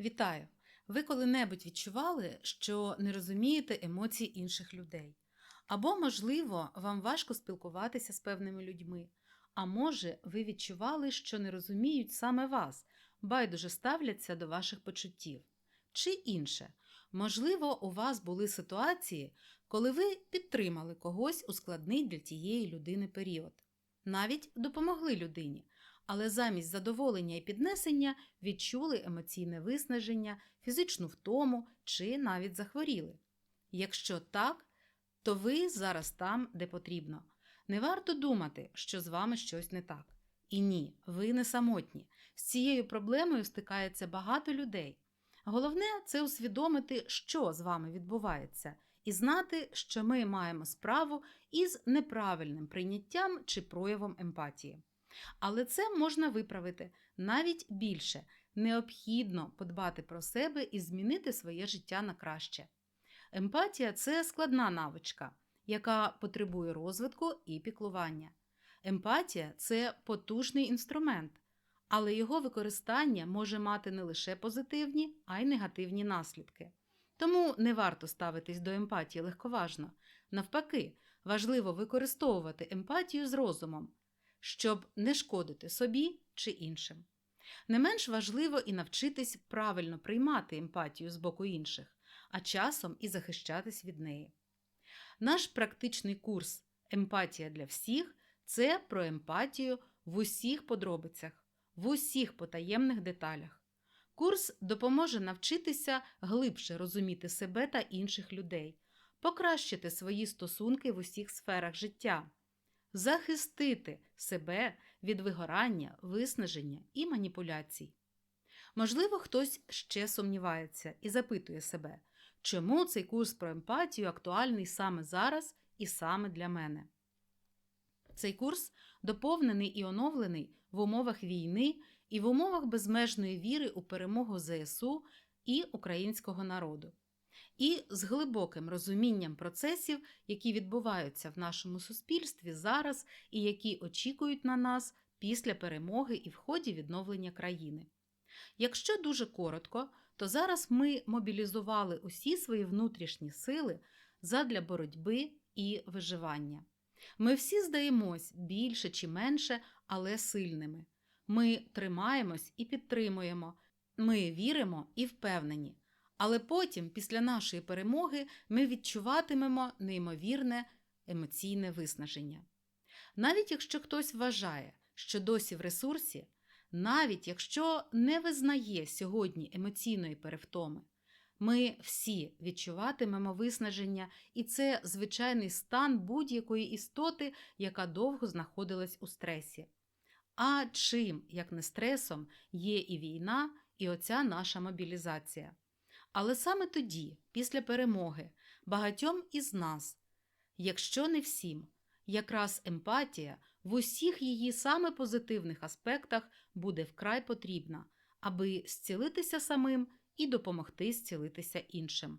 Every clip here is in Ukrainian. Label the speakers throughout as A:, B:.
A: Вітаю! Ви коли-небудь відчували, що не розумієте емоцій інших людей? Або, можливо, вам важко спілкуватися з певними людьми, а може, ви відчували, що не розуміють саме вас, байдуже ставляться до ваших почуттів. Чи інше, можливо, у вас були ситуації, коли ви підтримали когось у складний для тієї людини період, навіть допомогли людині, але замість задоволення і піднесення відчули емоційне виснаження, фізичну втому чи навіть захворіли. Якщо так, то ви зараз там, де потрібно. Не варто думати, що з вами щось не так. І ні, ви не самотні. З цією проблемою стикається багато людей. Головне це усвідомити, що з вами відбувається, і знати, що ми маємо справу із неправильним прийняттям чи проявом емпатії. Але це можна виправити навіть більше. Необхідно подбати про себе і змінити своє життя на краще. Емпатія це складна навичка, яка потребує розвитку і піклування. Емпатія це потужний інструмент, але його використання може мати не лише позитивні, а й негативні наслідки. Тому не варто ставитись до емпатії легковажно. Навпаки, важливо використовувати емпатію з розумом, щоб не шкодити собі чи іншим. Не менш важливо і навчитись правильно приймати емпатію з боку інших, а часом і захищатись від неї. Наш практичний курс Емпатія для всіх це про емпатію в усіх подробицях, в усіх потаємних деталях. Курс допоможе навчитися глибше розуміти себе та інших людей, покращити свої стосунки в усіх сферах життя, захистити себе від вигорання, виснаження і маніпуляцій. Можливо, хтось ще сумнівається і запитує себе, чому цей курс про емпатію актуальний саме зараз і саме для мене. Цей курс доповнений і оновлений в умовах війни і в умовах безмежної віри у перемогу ЗСУ і українського народу, і з глибоким розумінням процесів, які відбуваються в нашому суспільстві зараз і які очікують на нас після перемоги і в ході відновлення країни. Якщо дуже коротко, то зараз ми мобілізували усі свої внутрішні сили задля боротьби і виживання. Ми всі здаємось більше чи менше, але сильними. Ми тримаємось і підтримуємо, ми віримо і впевнені. Але потім, після нашої перемоги, ми відчуватимемо неймовірне емоційне виснаження. Навіть якщо хтось вважає, що досі в ресурсі, навіть якщо не визнає сьогодні емоційної перевтоми, ми всі відчуватимемо виснаження, і це звичайний стан будь-якої істоти, яка довго знаходилась у стресі. А чим, як не стресом, є і війна, і оця наша мобілізація. Але саме тоді, після перемоги, багатьом із нас, якщо не всім, якраз емпатія в усіх її саме позитивних аспектах буде вкрай потрібна, аби зцілитися самим і допомогти зцілитися іншим,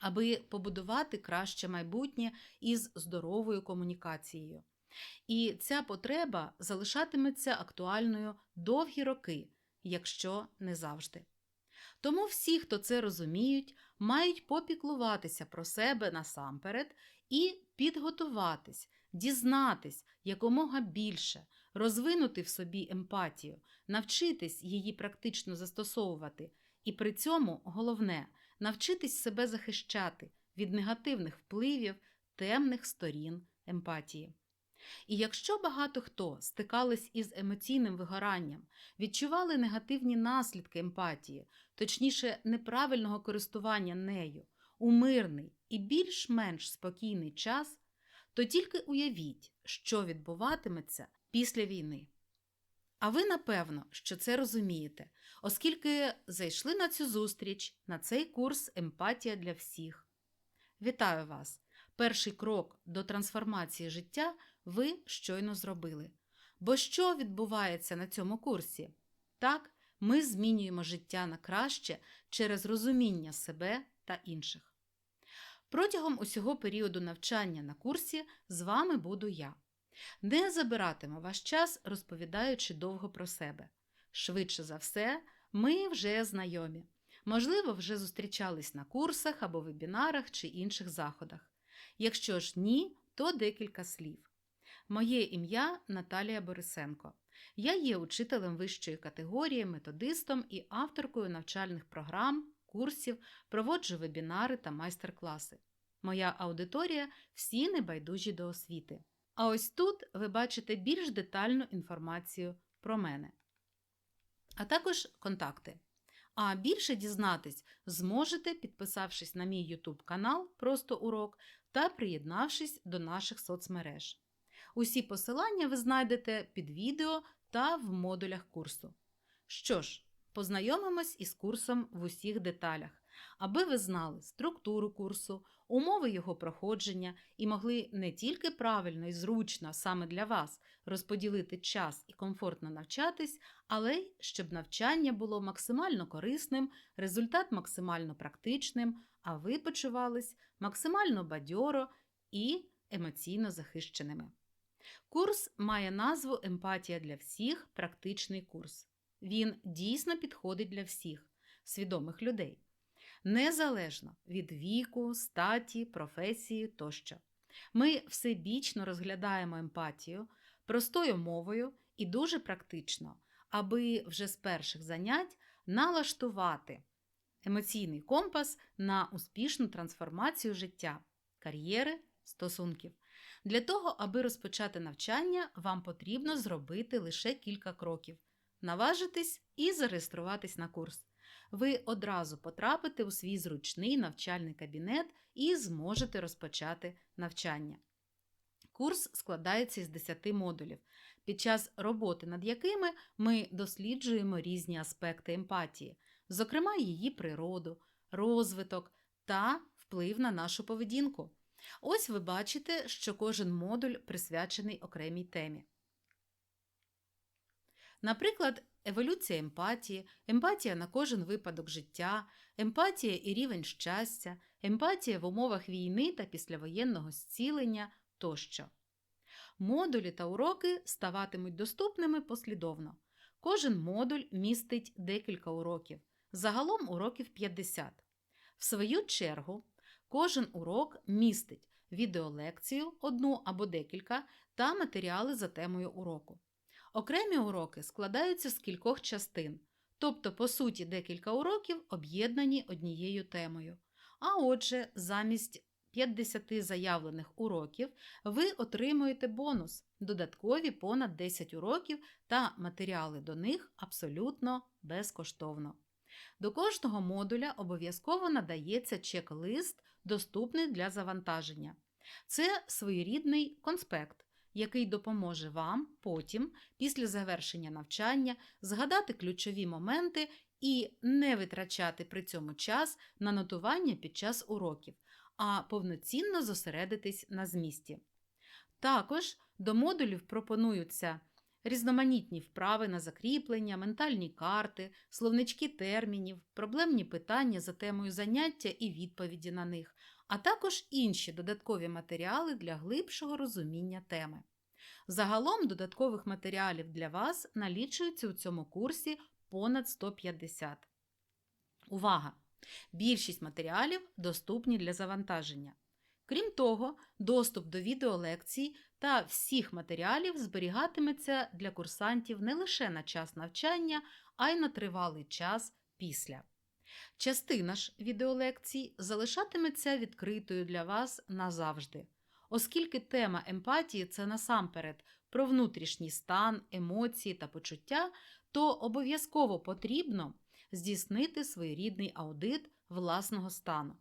A: аби побудувати краще майбутнє із здоровою комунікацією. І ця потреба залишатиметься актуальною довгі роки, якщо не завжди. Тому всі, хто це розуміють, мають попіклуватися про себе насамперед і підготуватись, дізнатись якомога більше, розвинути в собі емпатію, навчитись її практично застосовувати, і при цьому головне навчитись себе захищати від негативних впливів темних сторін емпатії. І якщо багато хто стикались із емоційним вигоранням, відчували негативні наслідки емпатії, точніше, неправильного користування нею, у мирний і більш-менш спокійний час, то тільки уявіть, що відбуватиметься після війни. А ви, напевно, що це розумієте, оскільки зайшли на цю зустріч, на цей курс Емпатія для всіх. Вітаю вас! Перший крок до трансформації життя ви щойно зробили. Бо що відбувається на цьому курсі? Так, ми змінюємо життя на краще через розуміння себе та інших. Протягом усього періоду навчання на курсі з вами буду я. Не забиратиму ваш час, розповідаючи довго про себе. Швидше за все, Ми вже знайомі. Можливо, вже зустрічались на курсах або вебінарах чи інших заходах. Якщо ж ні, то декілька слів. Моє ім'я Наталія Борисенко. Я є учителем вищої категорії, методистом і авторкою навчальних програм, курсів, проводжу вебінари та майстер-класи. Моя аудиторія всі небайдужі до освіти. А ось тут ви бачите більш детальну інформацію про мене, а також контакти. А більше дізнатись зможете, підписавшись на мій YouTube канал Просто урок та приєднавшись до наших соцмереж. Усі посилання ви знайдете під відео та в модулях курсу. Що ж, познайомимось із курсом в усіх деталях, аби ви знали структуру курсу, умови його проходження і могли не тільки правильно і зручно саме для вас розподілити час і комфортно навчатись, але й щоб навчання було максимально корисним, результат максимально практичним, а ви почувались максимально бадьоро і емоційно захищеними. Курс має назву Емпатія для всіх практичний курс. Він дійсно підходить для всіх свідомих людей, незалежно від віку, статі, професії тощо. Ми всебічно розглядаємо емпатію простою мовою і дуже практично, аби вже з перших занять налаштувати емоційний компас на успішну трансформацію життя, кар'єри, стосунків. Для того, аби розпочати навчання, вам потрібно зробити лише кілька кроків, наважитись і зареєструватись на курс. Ви одразу потрапите у свій зручний навчальний кабінет і зможете розпочати навчання. Курс складається із 10 модулів, під час роботи над якими ми досліджуємо різні аспекти емпатії, зокрема її природу, розвиток та вплив на нашу поведінку. Ось ви бачите, що кожен модуль присвячений окремій темі. Наприклад, еволюція емпатії, емпатія на кожен випадок життя, емпатія і рівень щастя, емпатія в умовах війни та післявоєнного зцілення тощо. Модулі та уроки ставатимуть доступними послідовно. Кожен модуль містить декілька уроків, загалом уроків 50. В свою чергу, Кожен урок містить відеолекцію, одну або декілька, та матеріали за темою уроку. Окремі уроки складаються з кількох частин, тобто, по суті, декілька уроків об'єднані однією темою. А отже, замість 50 заявлених уроків ви отримуєте бонус, додаткові понад 10 уроків та матеріали до них абсолютно безкоштовно. До кожного модуля обов'язково надається чек-лист доступний для завантаження. Це своєрідний конспект, який допоможе вам потім, після завершення навчання, згадати ключові моменти і не витрачати при цьому час на нотування під час уроків, а повноцінно зосередитись на змісті. Також до модулів пропонуються різноманітні вправи на закріплення, ментальні карти, словнички термінів, проблемні питання за темою заняття і відповіді на них, а також інші додаткові матеріали для глибшого розуміння теми. Загалом додаткових матеріалів для вас налічується у цьому курсі понад 150. Увага! Більшість матеріалів доступні для завантаження. Крім того, доступ до відеолекцій та всіх матеріалів зберігатиметься для курсантів не лише на час навчання, а й на тривалий час після. Частина ж відеолекцій залишатиметься відкритою для вас назавжди, оскільки тема емпатії це насамперед про внутрішній стан, емоції та почуття, то обов'язково потрібно здійснити своєрідний аудит власного стану.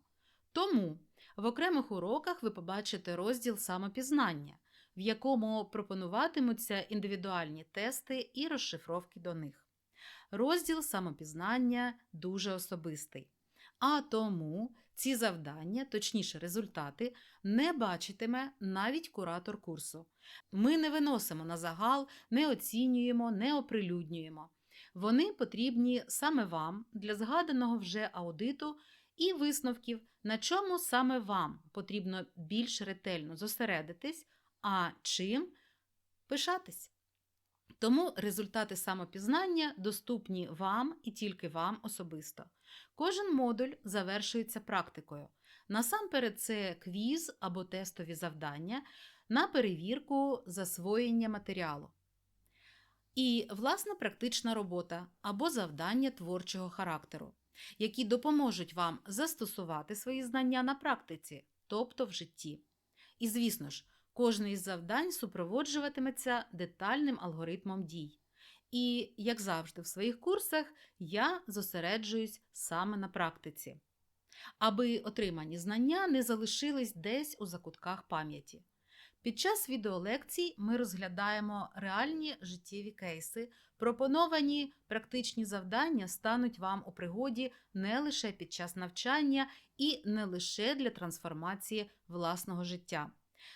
A: Тому в окремих уроках ви побачите розділ самопізнання, в якому пропонуватимуться індивідуальні тести і розшифровки до них. Розділ самопізнання дуже особистий. А тому ці завдання, точніше результати, не бачитиме навіть куратор курсу. Ми не виносимо на загал, не оцінюємо, не оприлюднюємо. Вони потрібні саме вам для згаданого вже аудиту і висновків, на чому саме вам потрібно більш ретельно зосередитись, а чим пишатись. Тому результати самопізнання доступні вам і тільки вам особисто. Кожен модуль завершується практикою. Насамперед, це квіз або тестові завдання на перевірку засвоєння матеріалу. І власна практична робота або завдання творчого характеру, які допоможуть вам застосувати свої знання на практиці, тобто в житті. І, звісно ж, кожне із завдань супроводжуватиметься детальним алгоритмом дій. І, як завжди, в своїх курсах я зосереджуюсь саме на практиці, аби отримані знання не залишились десь у закутках пам'яті. Під час відеолекцій ми розглядаємо реальні життєві кейси. Пропоновані практичні завдання стануть вам у пригоді не лише під час навчання і не лише для трансформації власного життя.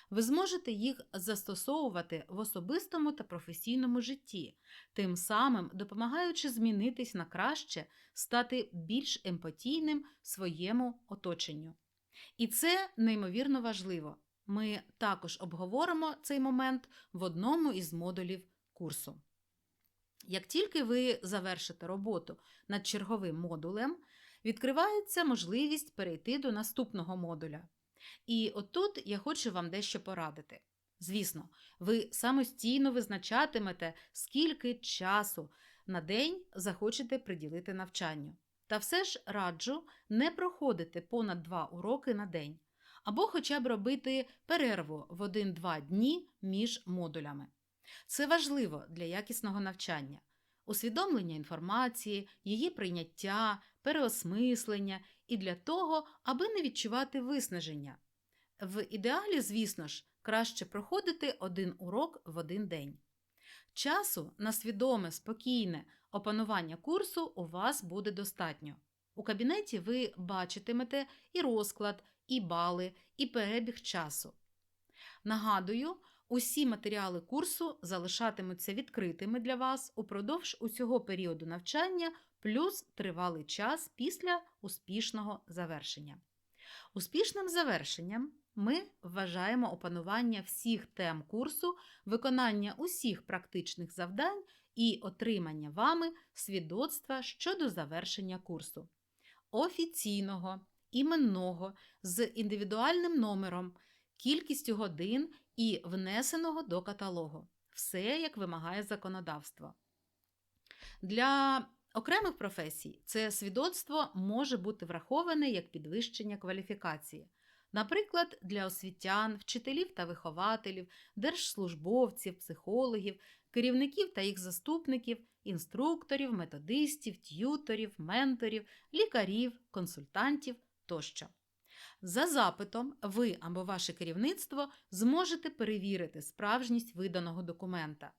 A: Ви зможете їх застосовувати в особистому та професійному житті, тим самим допомагаючи змінитись на краще, стати більш емпатійним своєму оточенню. І це неймовірно важливо. Ми також обговоримо цей момент в одному із модулів курсу. Як тільки ви завершите роботу над черговим модулем, відкривається можливість перейти до наступного модуля. І отут я хочу вам дещо порадити. Звісно, ви самостійно визначатимете, скільки часу на день захочете приділити навчанню. Та все ж раджу не проходити понад 2 уроки на день, або хоча б робити перерву в 1-2 дні між модулями. Це важливо для якісного навчання, усвідомлення інформації, її прийняття, переосмислення і для того, аби не відчувати виснаження. В ідеалі, звісно ж, краще проходити один урок в один день. Часу на свідоме, спокійне опанування курсу у вас буде достатньо. У кабінеті ви бачитимете і розклад, і бали, і перебіг часу. Нагадую, усі матеріали курсу залишатимуться відкритими для вас упродовж усього періоду навчання плюс тривалий час після успішного завершення. Успішним завершенням ми вважаємо опанування всіх тем курсу, виконання усіх практичних завдань і отримання вами свідоцтва щодо завершення курсу. Офіційного, іменного, з індивідуальним номером, кількістю годин і внесеного до каталогу. Все як вимагає законодавство. Для окремих професій це свідоцтво може бути враховане як підвищення кваліфікації. Наприклад, для освітян, вчителів та вихователів, держслужбовців, психологів, керівників та їх заступників, інструкторів, методистів, т'юторів, менторів, лікарів, консультантів тощо. За запитом, ви або ваше керівництво зможете перевірити справжність виданого документа.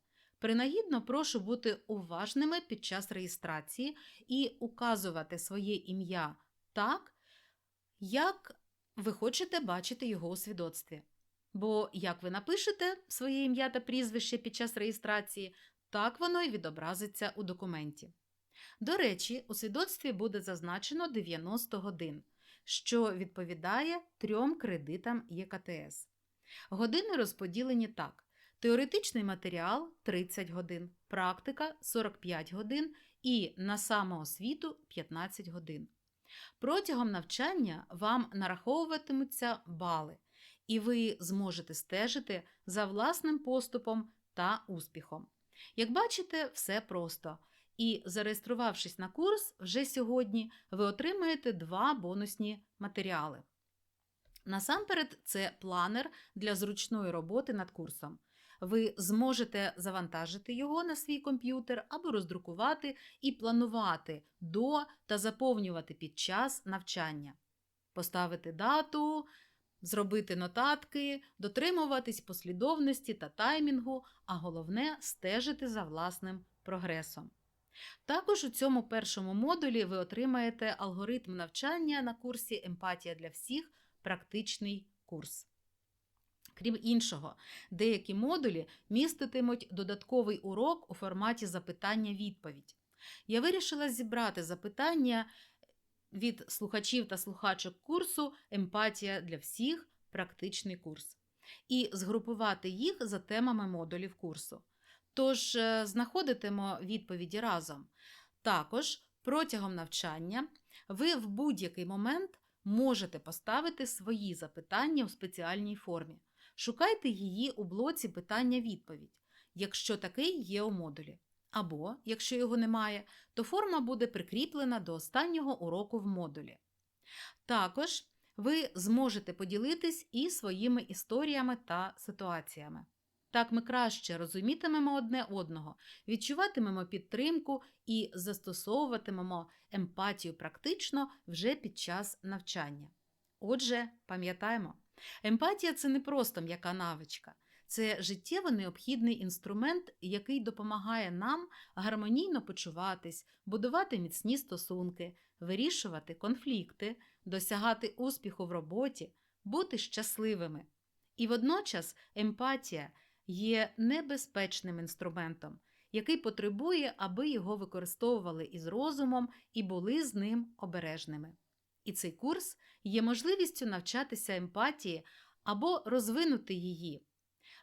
A: Принагідно прошу бути уважними під час реєстрації і указувати своє ім'я так, як ви хочете бачити його у свідоцтві. Бо як ви напишете своє ім'я та прізвище під час реєстрації, так воно і відобразиться у документі. До речі, у свідоцтві буде зазначено 90 годин, що відповідає трьом кредитам ЄКТС. Години розподілені так: теоретичний матеріал 30 годин, практика 45 годин і на самоосвіту 15 годин. Протягом навчання вам нараховуватимуться бали, і ви зможете стежити за власним поступом та успіхом. Як бачите, все просто. І зареєструвавшись на курс, вже сьогодні ви отримаєте два бонусні матеріали. Насамперед, це планер для зручної роботи над курсом. Ви зможете завантажити його на свій комп'ютер або роздрукувати і планувати до та заповнювати під час навчання, поставити дату, зробити нотатки, дотримуватись послідовності та таймінгу, а головне стежити за власним прогресом. Також у цьому першому модулі ви отримаєте алгоритм навчання на курсі Емпатія для всіх практичний курс. Крім іншого, деякі модулі міститимуть додатковий урок у форматі запитання-відповідь. Я вирішила зібрати запитання від слухачів та слухачок курсу Емпатія для всіх практичний курс і згрупувати їх за темами модулів курсу. Тож е, знаходитимо відповіді разом. Також протягом навчання ви в будь-який момент можете поставити свої запитання у спеціальній формі. Шукайте її у блоці питання-відповідь, якщо такий є у модулі. Або, якщо його немає, то форма буде прикріплена до останнього уроку в модулі. Також ви зможете поділитись і своїми історіями та ситуаціями. Так ми краще розумітимемо одне одного, відчуватимемо підтримку і застосовуватимемо емпатію практично вже під час навчання. Отже, пам'ятаємо, емпатія це не просто м'яка навичка, це життєво необхідний інструмент, який допомагає нам гармонійно почуватись, будувати міцні стосунки, вирішувати конфлікти, досягати успіху в роботі, бути щасливими. І водночас емпатія є небезпечним інструментом, який потребує, аби його використовували із розумом і були з ним обережними. І цей курс є можливістю навчатися емпатії або розвинути її,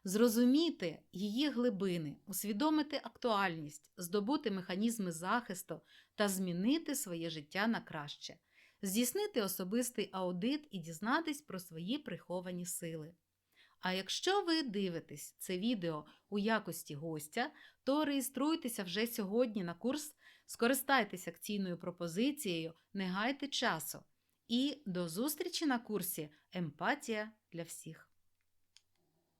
A: зрозуміти її глибини, усвідомити актуальність, здобути механізми захисту та змінити своє життя на краще, здійснити особистий аудит і дізнатись про свої приховані сили. А якщо ви дивитесь це відео у якості гостя, то реєструйтеся вже сьогодні на курс, скористайтеся акційною пропозицією, не гайте часу. І до зустрічі на курсі Емпатія для всіх.